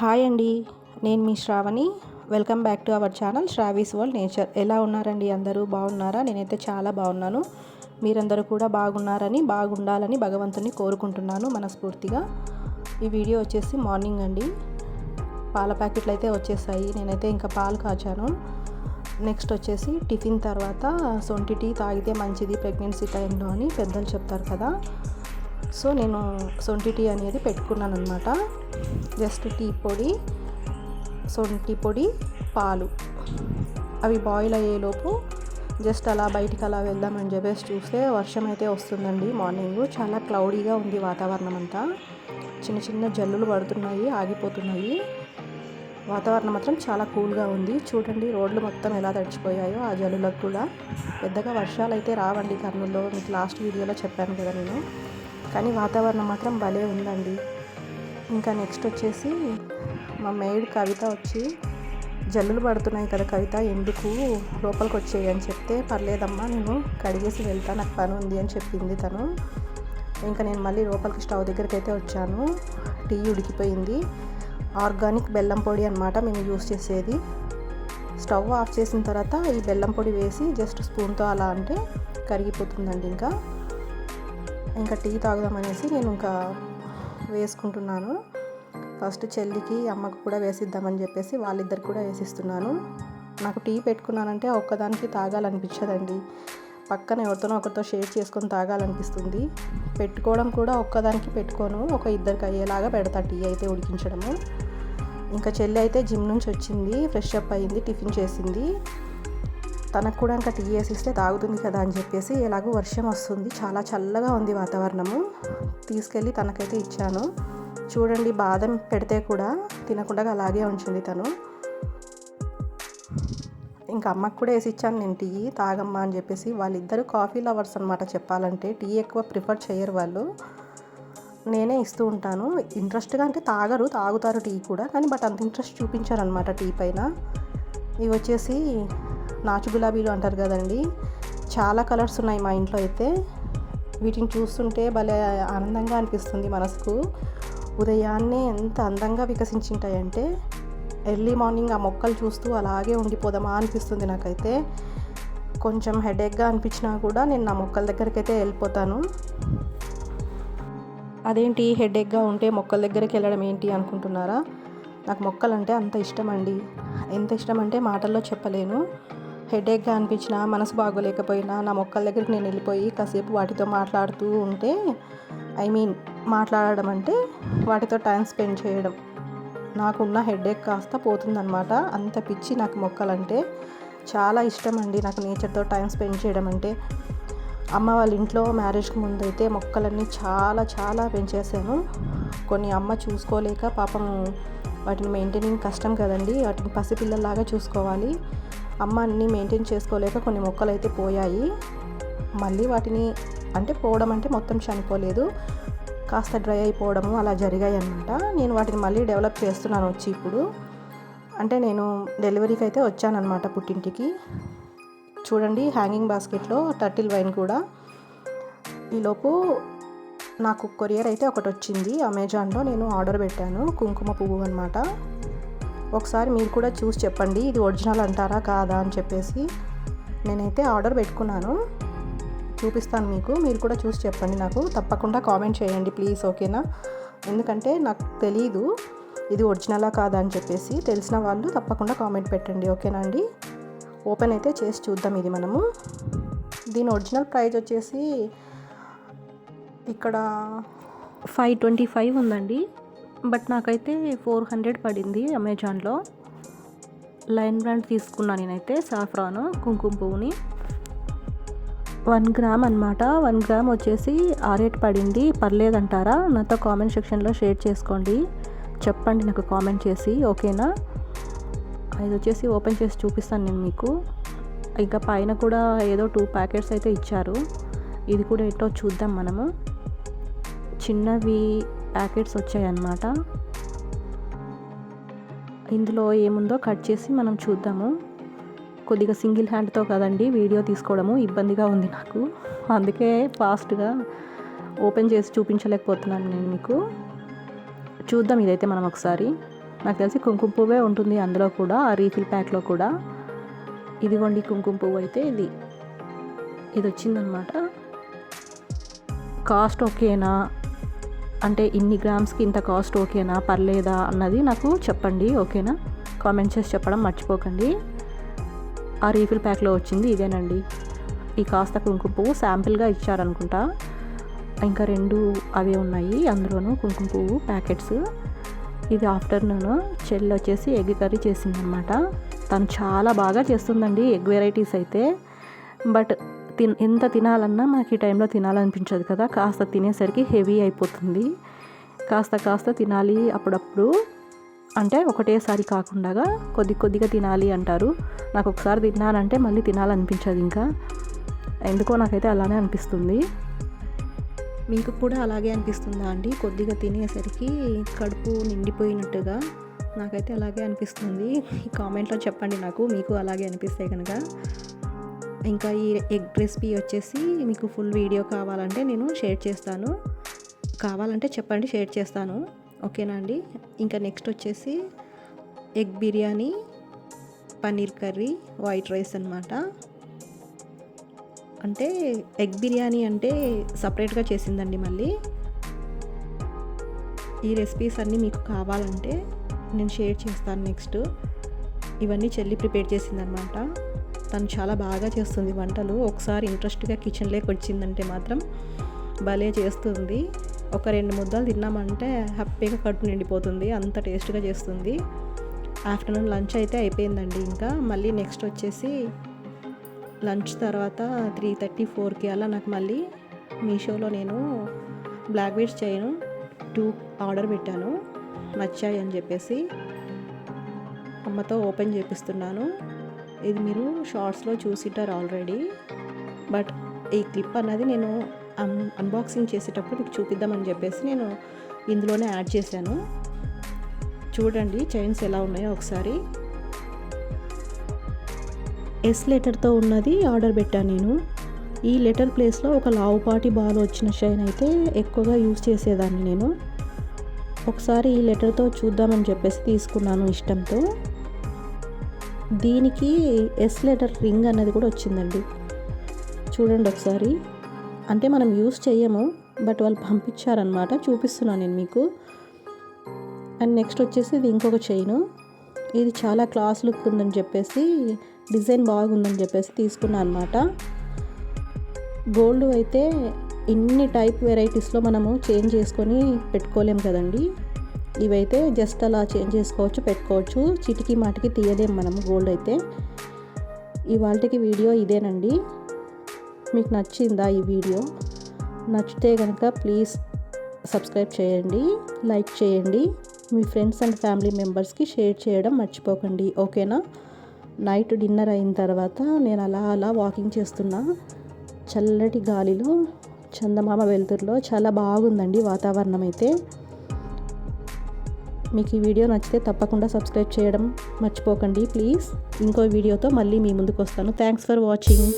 Hi అండి నేను మీ Shravani. Welcome back to our channel Shravi's world nature. ఎలా ఉన్నారండి అందరూ? బాగున్నారా? నేనైతే చాలా బాగున్నాను. మీరందరూ కూడా బాగున్నారని బాగుండాలని భగవంతుని కోరుకుంటున్నాను మనస్ఫూర్తిగా. ఈ వీడియో వచ్చేసి మార్నింగ్ అండి. పాల ప్యాకెట్లు అయితే వచ్చేసాయి. నేనైతే ఇంకా పాలు కాచాను. నెక్స్ట్ వచ్చేసి టిఫిన్ తర్వాత సొంటి టీ తాగితే మంచిది ప్రెగ్నెన్సీ టైంలో అని పెద్దలు చెప్తారు కదా. సో నేను సొంటి టీ అనేది పెట్టుకున్నాను అనమాట జస్ట్ టీ పొడి సొంటి పొడి పాలు. అవి బాయిల్ అయ్యేలోపు జస్ట్ అలా బయటికి అలా వెళ్దామని చెప్పేసి చూస్తే వర్షం అయితే వస్తుందండి మార్నింగ్. చాలా క్లౌడీగా ఉంది వాతావరణం అంతా. చిన్న చిన్న జల్లులు పడుతున్నాయి ఆగిపోతున్నాయి. వాతావరణం మాత్రం చాలా కూల్గా ఉంది. చూడండి రోడ్లు మొత్తం ఎలా తడిచిపోయాయో ఆ జల్లులకు కూడా. పెద్దగా వర్షాలు అయితే రావండి కర్నూలులో. మీకు లాస్ట్ వీడియోలో చెప్పాను కదా నేను. కానీ వాతావరణం మాత్రం భలే ఉందండి. ఇంకా నెక్స్ట్ వచ్చేసి మా మేడ్ కవిత వచ్చి జల్లులు పడుతున్నాయి కదా కవిత ఎందుకు లోపలికి వచ్చేయి అని చెప్తే పర్లేదమ్మా నేను కడిగేసి వెళ్తా నాకు పని ఉంది అని చెప్పింది తను. ఇంకా నేను మళ్ళీ లోపలికి స్టవ్ దగ్గరికి అయితే వచ్చాను. టీ ఉడికిపోయింది. ఆర్గానిక్ బెల్లం పొడి అనమాట మేము యూస్ చేసేది. స్టవ్ ఆఫ్ చేసిన తర్వాత ఈ బెల్లం పొడి వేసి జస్ట్ స్పూన్తో అలా అంటే కరిగిపోతుందండి ఇంకా. ఇంకా టీ తాగుదామనేసి నేను ఇంకా వేసుకుంటున్నాను. ఫస్ట్ చెల్లికి అమ్మకు కూడా వేసిద్దామని చెప్పేసి వాళ్ళిద్దరికి కూడా వేసిస్తున్నాను. నాకు టీ పెట్టుకున్నానంటే ఒక్కదానికి తాగాలనిపించదండి. పక్కన ఎవరితోనో ఒకరితో షేర్ చేసుకొని తాగాలనిపిస్తుంది. పెట్టుకోవడం కూడా ఒక్కదానికి పెట్టుకోను. ఒక ఇద్దరికి అయ్యేలాగా పెడతా టీ అయితే ఉడికించడము. ఇంకా చెల్లి అయితే జిమ్ నుంచి వచ్చింది ఫ్రెష్ అప్ అయింది టిఫిన్ చేసింది. తనకు కూడా ఇంకా టీ వేసిస్తే తాగుతుంది కదా అని చెప్పేసి ఎలాగో వర్షం వస్తుంది. చాలా చల్లగా ఉంది వాతావరణము. తీసుకెళ్ళి తనకైతే ఇచ్చాను. చూడండి బాదం పెడితే కూడా తినకుండా అలాగే ఉంచింది తను. ఇంకా అమ్మకు కూడా వేసి ఇచ్చాను నేను టీ తాగమ్మా అని చెప్పేసి. వాళ్ళిద్దరు కాఫీ లవర్స్ అనమాట చెప్పాలంటే. టీ ఎక్కువ ప్రిఫర్ చేయరు వాళ్ళు. నేనే ఇస్తూ ఉంటాను. ఇంట్రెస్ట్గా అంటే తాగరు తాగుతారు టీ కూడా. కానీ బట్ అంత ఇంట్రెస్ట్ చూపించారు అనమాట టీ పైన. ఇవి వచ్చేసి నాచు గులాబీలు అంటారు కదండి. చాలా కలర్స్ ఉన్నాయి మా ఇంట్లో అయితే. వీటిని చూస్తుంటే భలే ఆనందంగా అనిపిస్తుంది మనసుకు. ఉదయాన్నే ఎంత అందంగా వికసించింటాయంటే ఎర్లీ మార్నింగ్ ఆ మొక్కలు చూస్తూ అలాగే ఉండిపోదామా అనిపిస్తుంది నాకైతే. కొంచెం హెడేక్గా అనిపించినా కూడా నేను నా మొక్కల దగ్గరికి అయితే వెళ్ళిపోతాను. అదేంటి హెడేక్గా ఉంటే మొక్కల దగ్గరికి వెళ్ళడం ఏంటి అనుకుంటున్నారా? నాకు మొక్కలు అంటే అంత ఇష్టం అండి. ఎంత ఇష్టం అంటే మాటల్లో చెప్పలేను. హెడేక్గా అనిపించినా మనసు బాగోలేకపోయినా నా మొక్కల దగ్గరికి నేను వెళ్ళిపోయి కాసేపు వాటితో మాట్లాడుతూ ఉంటే ఐ మీన్ మాట్లాడడం అంటే వాటితో టైం స్పెండ్ చేయడం. నాకున్న హెడేక్ కాస్త పోతుందనమాట అంత పిచ్చి నాకు మొక్కలంటే చాలా ఇష్టం అండి నాకు నేచర్తో టైం స్పెండ్ చేయడం అంటే. అమ్మ వాళ్ళ ఇంట్లో మ్యారేజ్కి ముందు అయితే మొక్కలన్నీ చాలా చాలా పెంచేసాను కొన్ని అమ్మ చూసుకోలేక పాపం వాటిని మెయింటైనింగ్ కష్టం కదండి. వాటిని పసిపిల్లల్లాగా చూసుకోవాలి. అమ్మ అన్నీ మెయింటైన్ చేసుకోలేక కొన్ని మొక్కలు అయితే పోయాయి. మళ్ళీ వాటిని అంటే పోవడం అంటే మొత్తం చనిపోలేదు. కాస్త డ్రై అయిపోవడము అలా జరిగాయి అనమాట నేను వాటిని మళ్ళీ డెవలప్ చేస్తున్నాను వచ్చి ఇప్పుడు. అంటే నేను డెలివరీకి అయితే వచ్చానమాట పుట్టింటికి. చూడండి హ్యాంగింగ్ బాస్కెట్లో టర్టిల్ వైన్ కూడా. ఈలోపు నాకు కొరియర్ అయితే ఒకటి వచ్చింది అమెజాన్లో నేను ఆర్డర్ పెట్టాను. కుంకుమ పువ్వు అనమాట ఒకసారి మీరు కూడా చూసి చెప్పండి. ఇది ఒరిజినల్ అంటారా కాదా అని చెప్పేసి నేనైతే ఆర్డర్ పెట్టుకున్నాను. చూపిస్తాను మీకు. మీరు కూడా చూసి చెప్పండి నాకు. తప్పకుండా కామెంట్ చేయండి ప్లీజ్ ఓకేనా? ఎందుకంటే నాకు తెలీదు ఇది ఒరిజినలా కాదా అని చెప్పేసి. తెలిసిన వాళ్ళు తప్పకుండా కామెంట్ పెట్టండి ఓకేనా అండి? ఓపెన్ అయితే చేసి చూద్దాం ఇది మనము. దీని ఒరిజినల్ ప్రైస్ వచ్చేసి ఇక్కడ ఫైవ్ ట్వంటీ ఫైవ్ ఉందండి. బట్ నాకైతే ఫోర్ హండ్రెడ్ పడింది అమెజాన్లో. లైన్ బ్రాండ్ తీసుకున్నాను నేనైతే సాఫ్రాన్ కుంకుమ పువ్వుని. వన్ గ్రామ్ అనమాట వన్ గ్రామ్ వచ్చేసి ఆరేట్ పడింది. పర్లేదంటారా? నాతో కామెంట్ సెక్షన్లో షేర్ చేసుకోండి. చెప్పండి నాకు కామెంట్ చేసి ఓకేనా? ఇది వచ్చేసి ఓపెన్ చేసి చూపిస్తాను నేను మీకు. ఇంకా పైన కూడా ఏదో టూ ప్యాకెట్స్ అయితే ఇచ్చారు. ఇది కూడా ఏంటో చూద్దాం మనము. చిన్నవి ప్యాకెట్స్ వచ్చాయన్నమాట. ఇందులో ఏముందో కట్ చేసి మనం చూద్దాము. కొద్దిగా సింగిల్ హ్యాండ్తో కదండి వీడియో తీసుకోవడము ఇబ్బందిగా ఉంది నాకు. అందుకే ఫాస్ట్గా ఓపెన్ చేసి చూపించలేకపోతున్నాను నేను మీకు. చూద్దాం ఇదైతే మనం ఒకసారి. నాకు తెలిసి కుంకుమ పువ్వే ఉంటుంది అందులో కూడా ఆ రీఫిల్ ప్యాక్లో కూడా. ఇదిగోండి కుంకుమ పువ్వు అయితే ఇది. ఇది వచ్చిందనమాట కాస్ట్ ఓకేనా? అంటే ఇన్ని గ్రామ్స్కి ఇంత కాస్ట్ ఓకేనా? పర్లేదా? అన్నది నాకు చెప్పండి ఓకేనా? కామెంట్ చేసి చెప్పడం మర్చిపోకండి. ఆ రీఫిల్ ప్యాక్లో వచ్చింది ఇదేనండి. ఈ కాస్త కుంకుమ పువ్వు శాంపిల్గా ఇచ్చారనుకుంటా. ఇంకా రెండు అవే ఉన్నాయి అందులోనూ కుంకుమ పువ్వు ప్యాకెట్స్. ఇది ఆఫ్టర్నూన్ చెల్లి వచ్చేసి ఎగ్ కర్రీ చేసిందనమాట. తను చాలా బాగా చేస్తుందండి ఎగ్ వెరైటీస్ అయితే. బట్ తిన్ ఎంత తినాలన్నా మనకి ఈ టైంలో తినాలనిపించదు కదా. కాస్త తినేసరికి హెవీ అయిపోతుంది. కాస్త కాస్త తినాలి అప్పుడప్పుడు. అంటే ఒకటేసారి కాకుండా కొద్ది కొద్దిగా తినాలి అంటారు. నాకు ఒకసారి తిన్నానంటే మళ్ళీ తినాలనిపించదు ఇంకా. ఎందుకో నాకైతే అలానే అనిపిస్తుంది. మీకు కూడా అలాగే అనిపిస్తుందా అండి? కొద్దిగా తినేసరికి కడుపు నిండిపోయినట్టుగా నాకైతే అలాగే అనిపిస్తుంది. ఈ కామెంట్లో చెప్పండి నాకు మీకు అలాగే అనిపిస్తే కనుక. ఇంకా ఈ ఎగ్ రెసిపీ వచ్చేసి మీకు ఫుల్ వీడియో కావాలంటే నేను షేర్ చేస్తాను. కావాలంటే చెప్పండి షేర్ చేస్తాను. ఓకేనా అండి? ఇంకా నెక్స్ట్ వచ్చేసి egg biryani paneer curry white rice అనమాట అంటే ఎగ్ బిర్యానీ అంటే సపరేట్గా చేసిందండి మళ్ళీ. ఈ రెసిపీస్ అన్నీ మీకు కావాలంటే నేను షేర్ చేస్తాను నెక్స్ట్. ఇవన్నీ చెల్లి ప్రిపేర్ చేసిందనమాట తను చాలా బాగా చేస్తుంది వంటలు. ఒకసారి ఇంట్రెస్ట్గా కిచెన్లోకి వచ్చిందంటే మాత్రం భలే చేస్తుంది. ఒక రెండు ముద్దలు తిన్నామంటే హ్యాపీగా కడుపు నిండిపోతుంది. అంత టేస్ట్గా చేస్తుంది. ఆఫ్టర్నూన్ లంచ్ అయితే అయిపోయిందండి ఇంకా. మళ్ళీ నెక్స్ట్ వచ్చేసి లంచ్ తర్వాత త్రీ థర్టీ ఫోర్కి అలా నాకు మళ్ళీ మీషోలో నేను బ్లాక్ బీట్స్ చేయను టూ ఆర్డర్ పెట్టాను. నచ్చాయి అని చెప్పేసి అమ్మతో ఓపెన్ చేపిస్తున్నాను. ఇది మీరు షార్ట్స్లో చూసిటారు ఆల్రెడీ. బట్ ఈ క్లిప్ అన్నది నేను అన్ అన్బాక్సింగ్ చేసేటప్పుడు మీకు చూపిద్దామని చెప్పేసి నేను ఇందులోనే యాడ్ చేశాను. చూడండి చైన్స్ ఎలా ఉన్నాయో ఒకసారి. ఎస్ లెటర్తో ఉన్నది ఆర్డర్ పెట్టాను నేను. ఈ లెటర్ ప్లేస్లో ఒక లావుపాటి బాల్ వచ్చిన చైన్ అయితే ఎక్కువగా యూజ్ చేసేదాన్ని నేను. ఒకసారి ఈ లెటర్తో చూద్దామని చెప్పేసి తీసుకున్నాను ఇష్టంతో. దీనికి ఎస్ లెటర్ రింగ్ అనేది కూడా వచ్చిందండి. చూడండి ఒకసారి. అంటే మనం యూస్ చేయము బట్ వాళ్ళు పంపించారనమాట చూపిస్తున్నాను నేను మీకు. అండ్ నెక్స్ట్ వచ్చేసి ఇది ఇంకొక చైను ఇది చాలా క్లాస్ లుక్ ఉందని చెప్పేసి డిజైన్ బాగుందని చెప్పేసి తీసుకున్నాను అనమాట గోల్డ్ అయితే ఇన్ని టైప్ వెరైటీస్లో మనము చేంజ్ చేసుకొని పెట్టుకోలేము కదండి. ఇవైతే జస్ట్ అలా చేంజ్ చేసుకోవచ్చు పెట్టుకోవచ్చు. చిటికి మాటికి తీయలేం మనం గోల్డ్ అయితే. ఇవాళకి వీడియో ఇదేనండి. మీకు నచ్చిందా ఈ వీడియో? నచ్చితే కనుక ప్లీజ్ సబ్స్క్రైబ్ చేయండి లైక్ చేయండి. మీ ఫ్రెండ్స్ అండ్ ఫ్యామిలీ మెంబర్స్కి షేర్ చేయడం మర్చిపోకండి ఓకేనా? నైట్ డిన్నర్ అయిన తర్వాత నేను అలా అలా వాకింగ్ చేస్తున్నా. చల్లటి గాలిలో చందమామ వెలుతురులో చాలా బాగుందండి వాతావరణం అయితే. మీకు ఈ వీడియో నచ్చితే తప్పకుండా సబ్స్క్రైబ్ చేయడం మర్చిపోకండి ప్లీజ్. ఇంకో వీడియోతో మళ్ళీ మీ ముందుకు వస్తాను. Thanks for watching